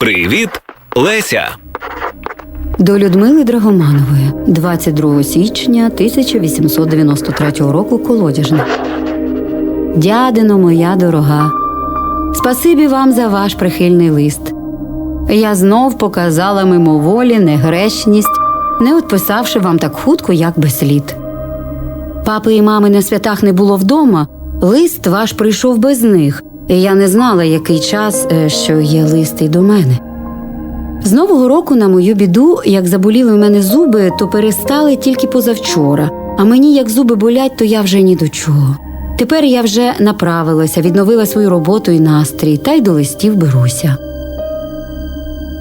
Привіт, Леся. До Людмили Драгоманової 22 січня 1893 року колодяжна. Дядино моя дорога. Спасибі вам за ваш прихильний лист. Я знов показала мимоволі негречність, не відписавши вам так хутко, як би слід. Папи і мами на святах не було вдома. Лист ваш прийшов без них, я не знала, який час, е, що є лист і до мене. З нового року, на мою біду, як заболіли в мене зуби, то перестали тільки позавчора. А мені як зуби болять, то я вже ні до чого. Тепер я вже направилася, відновила свою роботу і настрій, та й до листів беруся.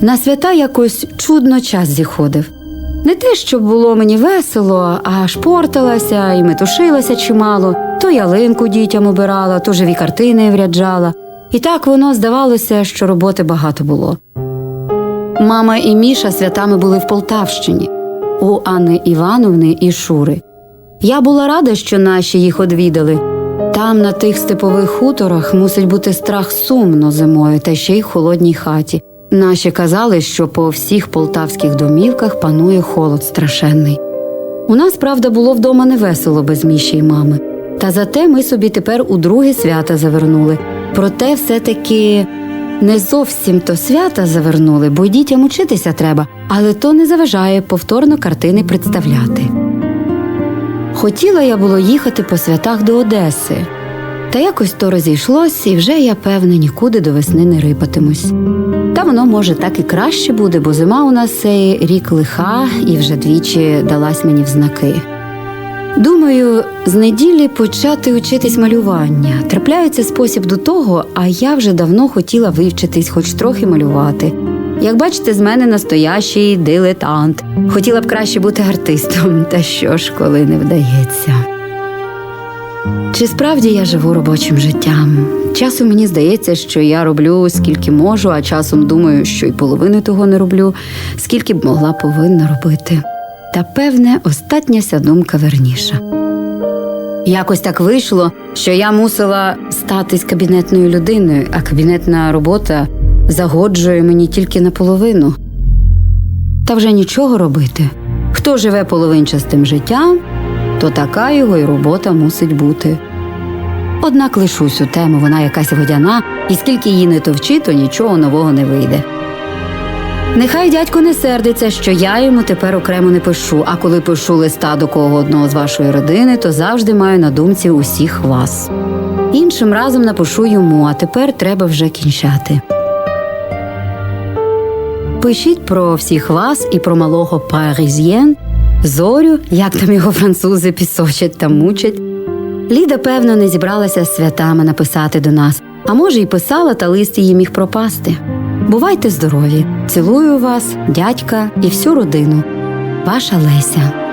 На свята якось чудно час зіходив. Не те, щоб було мені весело, а шпорталася і метушилася чимало, то ялинку дітям обирала, то живі картини вряджала. І так воно здавалося, що роботи багато було. Мама і Міша святами були в Полтавщині у Анни Івановни і Шури. Я була рада, що наші їх одвідали. Там, на тих степових хуторах, мусить бути страх сумно зимою, та ще й холодній хаті. Наші казали, що по всіх полтавських домівках панує холод страшенний. У нас, правда, було вдома невесело без Міші й мами. Та зате ми собі тепер у друге свята завернули. Проте все-таки не зовсім то свята завернули, бо дітям учитися треба, але то не заважає повторно картини представляти. Хотіла я було їхати по святах до Одеси, та якось то розійшлось, і вже я певна нікуди до весни не рипатимусь. Та воно може так і краще буде, бо зима у нас цей рік лиха і вже двічі далась мені в знаки. Думаю, з неділі почати учитись малювання. Трапляється спосіб до того, а я вже давно хотіла вивчитись, хоч трохи малювати. Як бачите, з мене настоящий дилетант. Хотіла б краще бути артистом, та що ж, коли не вдається. Чи справді я живу робочим життям? Часом мені здається, що я роблю скільки можу, а часом думаю, що й половини того не роблю, скільки б могла повинна робити. Та певне, остатня ся думка верніша. Якось так вийшло, що я мусила статись кабінетною людиною, а кабінетна робота загоджує мені тільки наполовину. Та вже нічого робити. Хто живе половинчастим життям, то така його й робота мусить бути. Однак лишу цю тему, вона якась водяна, і скільки її не товчи, то нічого нового не вийде. Нехай дядько не сердиться, що я йому тепер окремо не пишу, а коли пишу листа до кого одного з вашої родини, то завжди маю на думці усіх вас. Іншим разом напишу йому, а тепер треба вже кінчати. Пишіть про всіх вас і про малого паризьєн, зорю, як там його французи пісочать та мучать. Ліда, певно, не зібралася з святами написати до нас, а може, й писала, та лист її міг пропасти. Бувайте здорові! Цілую вас, дядька і всю родину. Ваша Леся.